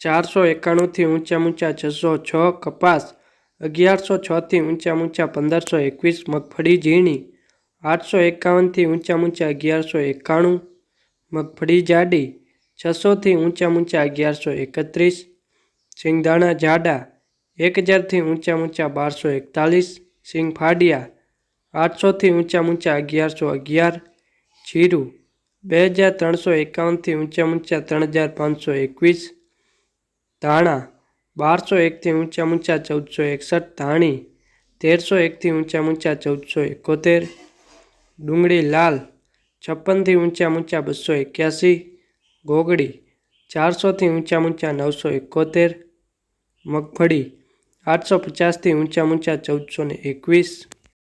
ચારસો એકાણુંથી ઊંચા ઊંચા છસો છ કપાસ, અગિયારસો છથી ઊંચા ઊંચા પંદરસો એકવીસ મગફળી ઝીણી, આઠસો એકાવનથી ઊંચા ઊંચા અગિયારસો એકાણું મગફળી જાડી, છસોથી ઊંચા ઊંચા અગિયારસો એકત્રીસ સિંગદાણા જાડા એક હજારથી ઊંચા ઊંચા બારસો એકતાલીસ સિંગ ફાડિયા આઠસોથી ઊંચા ઊંચા અગિયારસો અગિયાર જીરું બે હજાર ત્રણસો એકાવનથી ઊંચા ઊંચા ત્રણ હજાર પાંચસો એકવીસ ધાણા બારસો એકથી ઊંચા ઊંચા ચૌદસો એકસઠ, ધાણી તેરસો એકથી ઊંચા ઊંચા ચૌદસો એકોતેર, ડુંગળી લાલ છપ્પનથી ઊંચા ઊંચા બસો એક્યાસી ગોગડી ચારસોથી ઊંચા ઊંચા નવસો એકોતેર, મગફળી આઠસો પચાસથી ઊંચા ઊંચા ચૌદસો ને એકવીસ